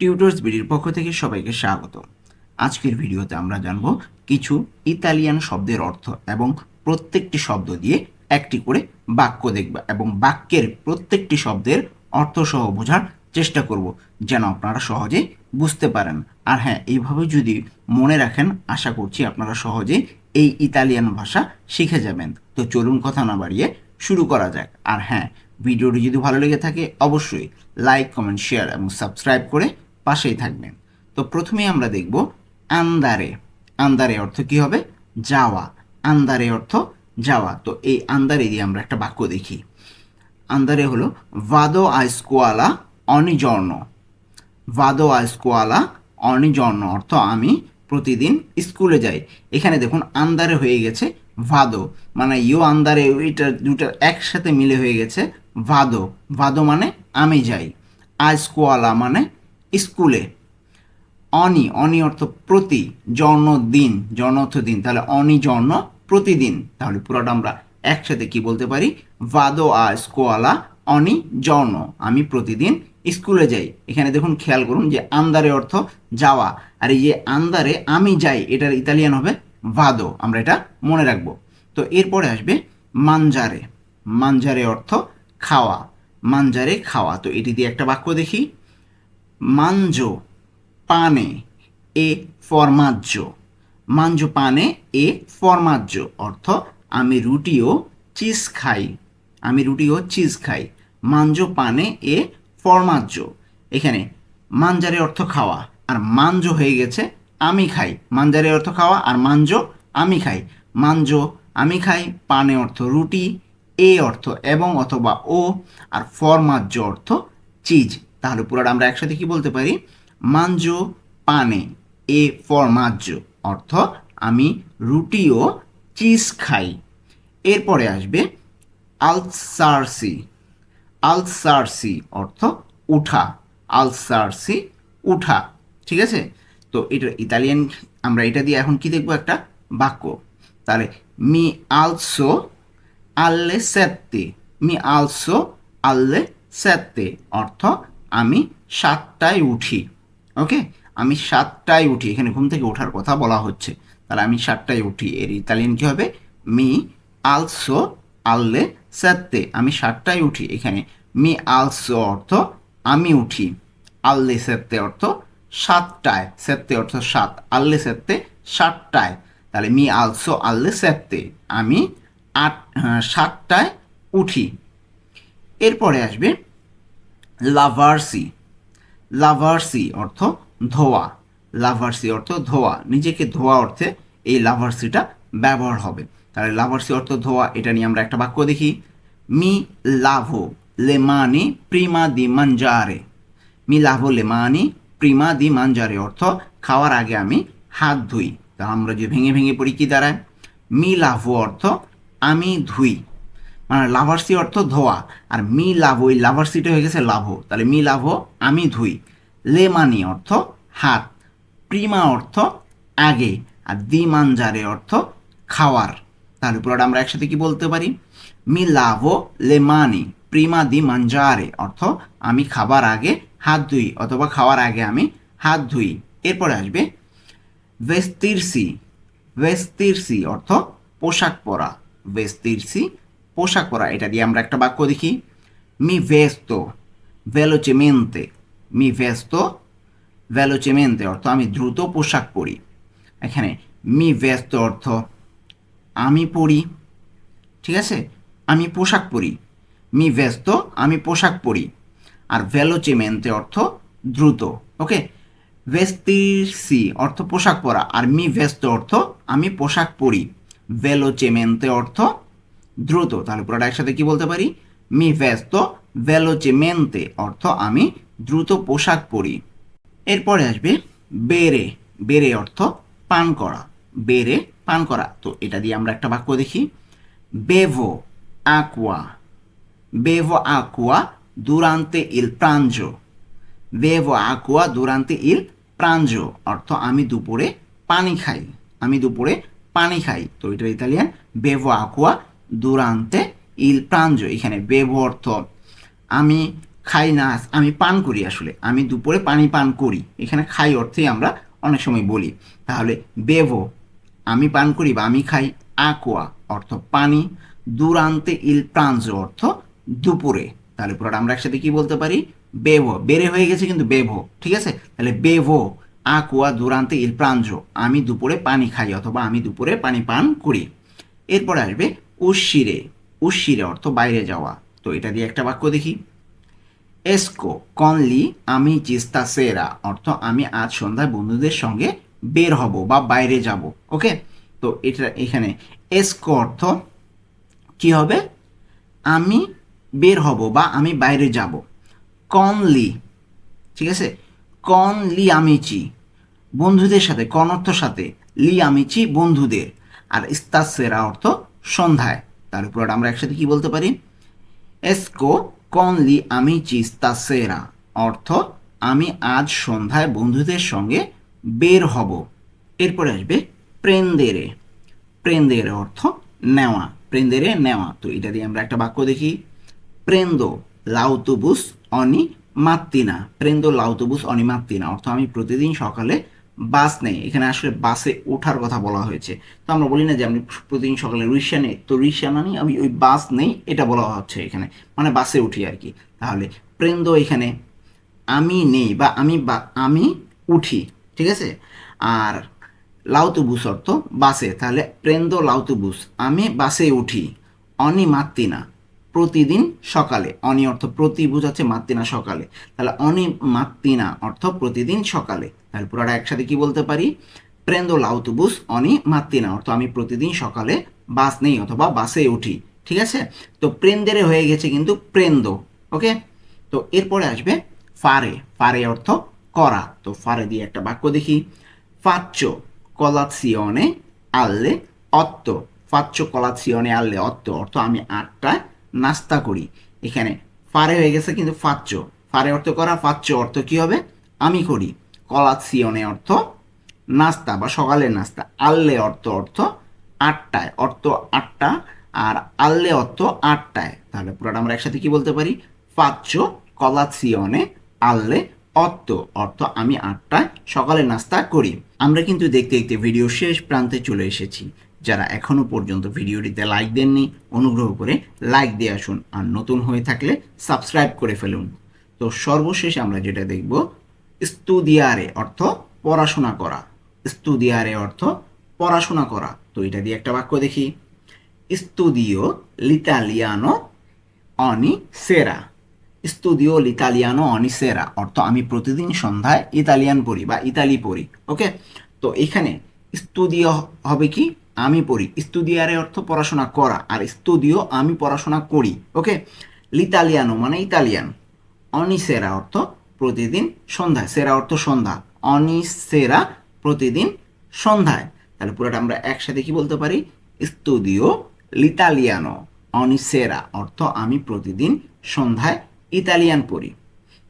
Tutors বিডির পক্ষ থেকে সবাইকে স্বাগত। আজকের ভিডিওতে আমরা জানব কিছু ইতালিয়ান শব্দের অর্থ এবং প্রত্যেকটি শব্দ দিয়ে একটি করে বাক্য দেখব এবং বাক্যের প্রত্যেকটি শব্দের অর্থ সহ বোঝার চেষ্টা করব যেন আপনারা সহজে বুঝতে পারেন। আর হ্যাঁ এইভাবে যদি মনে রাখেন, আশা করছি আপনারা সহজে এই ইতালিয়ান ভাষা শিখে যাবেন। তো চলুন কথা না বাড়িয়ে শুরু করা যাক। আর হ্যাঁ ভিডিওটি যদি ভালো লেগে থাকে, অবশ্যই লাইক কমেন্ট শেয়ার এবং সাবস্ক্রাইব করে পাশেই থাকবেন। তো প্রথমেই আমরা দেখব আন্দারে। আন্দারে অর্থ কি হবে? যাওয়া। আন্দারে অর্থ যাওয়া। তো এই আন্দারে দিয়ে আমরা একটা বাক্য দেখি। আন্দারে হলো ভাদো আইস্কোয়ালা অনিজর্ণ ভাদো আইসকোয়ালা অনিজর্ণ অর্থ আমি প্রতিদিন স্কুলে যাই। এখানে দেখুন, আন্দারে হয়ে গেছে ভাদো মানে ইউ আন্দারে ওইটা দুটো একসাথে মিলে হয়ে গেছে ভাদো ভাদো মানে আমি যাই। আইস্কোয়ালা মানে স্কুলে। অনি অনি অর্থ প্রতি জন্মদিন জন্ম অর্থ দিন তাহলে অনি জন্ম প্রতিদিন। তাহলে পুরোটা আমরা একসাথে কি বলতে পারি? ভাদো আ স্কোয়ালা, অনি জন্ম আমি প্রতিদিন স্কুলে যাই। এখানে দেখুন, খেয়াল করুন যে আন্দারে অর্থ যাওয়া। আর এই যে আন্দারে আমি যাই, এটার ইতালিয়ান হবে ভাদো। আমরা এটা মনে রাখব। তো এরপরে আসবে মানজারে। মানজারে অর্থ খাওয়া। মানজারে খাওয়া। তো এটি দিয়ে একটা বাক্য দেখি। মাঞ্জো পানে, এ ফরমাজ্য মাঞ্জো পানে, এ ফরমাজ্য অর্থ, আমি রুটি ও চিজ খাই। আমি রুটি ও চিজ খাই। মাঞ্জো পানে, এ ফরমাজ্য এখানে মাঞ্জারে অর্থ খাওয়া আর মাঞ্জো হয়ে গেছে আমি খাই। মাঞ্জারে অর্থ খাওয়া আর মাঞ্জো আমি খাই। মাঞ্জো আমি খাই, পানে অর্থ রুটি, এ অর্থ এবং অথবা ও আর ফরমাজ্য অর্থ চিজ। তাহলে পুরোটা আমরা একসাথে কি বলতে পারি? মাঞ্জো পানে, এ ফরমাজ্য অর্থ আমি রুটি ও চিজ খাই। এরপরে আসবে আলসারসি আলসারসি অর্থ উঠা, আলসারসি উঠা, ঠিক আছে? তো এটা ইতালিয়ান, আমরা এটা দিয়ে এখন কি দেখব একটা বাক্য? তাহলে মি আলসো আল্লে সেত্তে মি আলসো আল্লে সেত্তে অর্থ আমি সাতটায় উঠি ওকে আমি সাতটায় উঠি, এখানে ঘুম থেকে ওঠার কথা বলা হচ্ছে। তাহলে আমি সাতটায় উঠি, এর ইতালিয়ান কী হবে? মি আলসো আল্লে সেত্তে। আমি সাতটায় উঠি, এখানে মি আলসো অর্থ আমি উঠি আল্লে সেত্তে অর্থ সাতটায়। সেত্তে অর্থ সাত আল্লে সেত্তে সাতটায়। তাহলে মি আলসো আল্লে সেত্তে, আমি আট সাতটায় উঠি। এরপরে আসবে লাভার্সি। লাভার্সি অর্থ ধোয়া। লাভার্সি অর্থ ধোয়া। নিজেকে ধোয়া অর্থে এই লাভার্সিটা ব্যবহার হবে। তাহলে লাভার্সি অর্থ ধোয়া, এটা নিয়ে আমরা একটা বাক্য দেখি। মি লাভো লেমানি প্রিমা দি মাঞ্জারে মি লাভো লেমানি প্রিমা দি মাঞ্জারে অর্থ খাওয়ার আগে আমি হাত ধুই। তা আমরা যে ভেঙে ভেঙে পড়ি কি দাঁড়ায় মি লাভো অর্থ আমি ধুই। মানে লাভার্সি অর্থ ধোয়া। আর মি লাভ, ওই লাভার্সিটা হয়ে গেছে লাভ। তাহলে মি লাভ, আমি ধুই। লে মানি অর্থ হাত। প্রিমা অর্থ আগে। আর দি মানজারে অর্থ খাওয়ার। তাহলে পুরোটা আমরা একসাথে কি বলতে পারি? মি লাভো, লে মানি। প্রিমা দি মানজারে অর্থ আমি খাবার আগে হাত ধুই, অথবা খাওয়ার আগে আমি হাত ধুই। এরপরে আসবে ভেস্তিরসি ভেস্তিরসি অর্থ পোশাক পরা। ভেস্তিরসি পোশাক পরা, এটা দিয়ে আমরা একটা বাক্য দেখি। মি ভেস্তো ভেলোচেমেন্তে মি ভেস্তো ভেলোচেমেন্তে অর্থ আমি দ্রুত পোশাক পরি। এখানে মি ব্যস্ত অর্থ আমি পরি, ঠিক আছে? আমি পোশাক পরি। মি ব্যস্ত আমি পোশাক পরি। আর ভেলোচেমেন্তে অর্থ দ্রুত, ওকে? ভেস্তিসি অর্থ পোশাক পরা। আর মি ব্যস্ত অর্থ আমি পোশাক পরি। ভেলোচেমেন্তে অর্থ দ্রুত, তাহলে পুরোটা একসাথে কি বলতে পারি? মি ব্যস্ত ভেলোচেমেন্তে অর্থ আমি দ্রুত পোশাক পরি। এরপরে আসবে বেরে বেরে অর্থ পান করা বেরে পান করা। তো এটা দিয়ে আমরা একটা বাক্য দেখি। বেভো আকুয়া বেভো আকুয়া দুরান্তে ইল প্রাঞ্জ বেভো আকুয়া দুরান্তে ইল প্রাঞ্জ অর্থ আমি দুপুরে পানি খাই, আমি দুপুরে পানি খাই। তো এটা ইতালিয়ান বেভো আকুয়া দুরান্তে ইল প্রাঞ্জো এখানে বেভো অর্থ আমি খাই না, আমি পান করি আসলে। আমি দুপুরে পানি পান করি। এখানে খাই অর্থেই আমরা অনেক সময় বলি। তাহলে বেভো আমি পান করি বা আমি খাই আকোয়া, অর্থ পানি। দুরান্তে ইল প্রাঞ্জো অর্থ দুপুরে। তাহলে পুরোটা আমরা একসাথে কি বলতে পারি? বেভো বেড়ে হয়ে গেছে কিন্তু বেভো ঠিক আছে? তাহলে বেভো আকোয়া, দুরান্তে ইল প্রাঞ্জো আমি দুপুরে পানি খাই অথবা আমি দুপুরে পানি পান করি। এরপরে আসবে উশিরে উশিরে অর্থ বাইরে যাওয়া। তো এটা দিয়ে একটা বাক্য দেখি। এসকো, কনলি, আমি চিস্তা সেরা, অর্থ আমি আজ সন্ধ্যায় বন্ধুদের সঙ্গে বের হব বা বাইরে যাব, ওকে? তো এটা এখানে, এসকো অর্থ কি হবে? আমি বের হব বা আমি বাইরে যাব। কনলি, ঠিক আছে? কন লি আমিচি, বন্ধুদের সাথে কন অর্থ সাথে, লি আমিচি বন্ধুদের। আর ইস্তাসেরা অর্থ সন্ধ্যায়। তার উপর আমরা একসাথে কি বলতে পারি? এসকো কনলি আমি চিস্তা সেরা অর্থ, আমি আজ সন্ধ্যায় বন্ধুদের সঙ্গে বের হব। এরপরে আসবে প্রেন্দেরে। প্রেন্দেরে অর্থ নেওয়া। প্রেন্দেরে নেওয়া। তো এটা দিয়ে আমরা একটা বাক্য দেখি। প্রেন্দো, লাউতুবুস অনি মাত্তিনা প্রেন্দো, লাউতুবুস অনি মাত্তিনা অর্থ আমি প্রতিদিন সকালে বাস নেই। এখানে আসলে বাসে ওঠার কথা বলা হয়েছে। তো আমরা বলি না যে আমি প্রতিদিন সকালে রিক্সা নেই। তো রিক্সা না নিই আমি ওই বাস নেই, এটা বলা হচ্ছে এখানে। মানে বাসে উঠি আর কি। তাহলে প্রেন্দো এখানে আমি নেই বা আমি বা আমি উঠি, ঠিক আছে? আর লাউতুবুস অর্থ বাসে। তাহলে প্রেন্দো লাউতুবুস। আমি বাসে উঠি, অনি মাত্তিনা প্রতিদিন সকালে। অনি অর্থ প্রতি বোঝাচ্ছে মাত্তিনা সকালে। তাহলে অনি মাত্তিনা অর্থ প্রতিদিন সকালে। তাহলে পুরোটা একসাথে কি বলতে পারি? প্রেন্দো লাউতুবুস, অনি মাত্তিনা অর্থ আমি প্রতিদিন সকালে বাস নেই অথবা বাসে উঠি। ঠিক আছে? তো প্রেন্দেরে হয়ে গেছে কিন্তু প্রেন্দো। ওকে? তো এরপরে আসবে ফারে। ফারে অর্থ করা। তো ফারে দিয়ে একটা বাক্য দেখি। ফাচ্চো কলাৎসিয়নে আল্লে অত্ত। ফাচ্চো কলাৎসিয়নে আল্লে অত্ত অর্থ আমি আটটায় নাস্তা করি। এখানে ফারে হয়ে গেছে কিন্তু ফাচ্চো ফারে অর্থ করা ফাচ্চো অর্থ কি হবে? আমি করি। কলাৎসিয়নে অর্থ নাস্তা বা সকালের নাস্তা। আল্লে অর্থ অর্থ আটটায়। অর্থ আটটা আর আল্লে অর্থ আটটায়। তাহলে পুরোটা আমরা একসাথে কি বলতে পারি? ফাচ্চো কলাৎসিয়নে, আল্লে অত্ত অর্থ আমি আটটায় সকালে নাস্তা করি। আমরা কিন্তু দেখতে দেখতে ভিডিও শেষ প্রান্তে চলে এসেছি। যারা এখনও পর্যন্ত ভিডিওটিতে লাইক দেননি, অনুগ্রহ করে লাইক দিয়ে আসুন। আর নতুন হয়ে থাকলে সাবস্ক্রাইব করে ফেলুন। তো সর্বশেষ আমরা যেটা দেখব স্তুদিয়ারে অর্থ পড়াশোনা করা। স্তুদিয়ারে অর্থ পড়াশোনা করা। তো এটা দিয়ে একটা বাক্য দেখি। স্তুদিও লিতালিয়ানো অনি সেরা স্তুদিও লিতালিয়ানো অনি সেরা অর্থ আমি প্রতিদিন সন্ধ্যায় ইতালিয়ান পড়ি বা ইতালি পড়ি। ওকে তো এখানে স্তুদিও হবে কি? আমি পড়ি। স্তুদিয়ারে অর্থ পড়াশোনা করা আর স্তুদিও আমি পড়াশোনা করি, ওকে? লিতালিয়ানো মানে ইতালিয়ান। অনিসেরা অর্থ প্রতিদিন সন্ধ্যায় সেরা অর্থ সন্ধ্যা। অনিসেরা প্রতিদিন সন্ধ্যায়। তাহলে পুরোটা আমরা একসাথে কি বলতে পারি? স্তুদিও লিতালিয়ানো। অনিসেরা অর্থ আমি প্রতিদিন সন্ধ্যায় ইতালিয়ান পড়ি।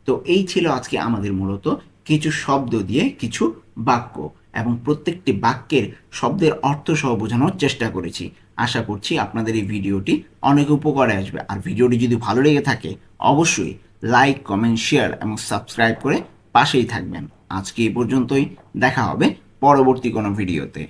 তো এই ছিল আজকে আমাদের মূলত কিছু শব্দ দিয়ে কিছু বাক্য। এবং প্রত্যেকটি বাক্যের শব্দের অর্থ সহ বোঝানোর চেষ্টা করেছি। আশা করছি আপনাদের এই ভিডিওটি অনেক উপকারে আসবে। আর ভিডিওটি যদি ভালো লেগে থাকে, অবশ্যই লাইক, কমেন্ট, শেয়ার এবং সাবস্ক্রাইব করে পাশেই থাকবেন। আজকে এই পর্যন্তই। দেখা হবে পরবর্তী কোনো ভিডিওতে।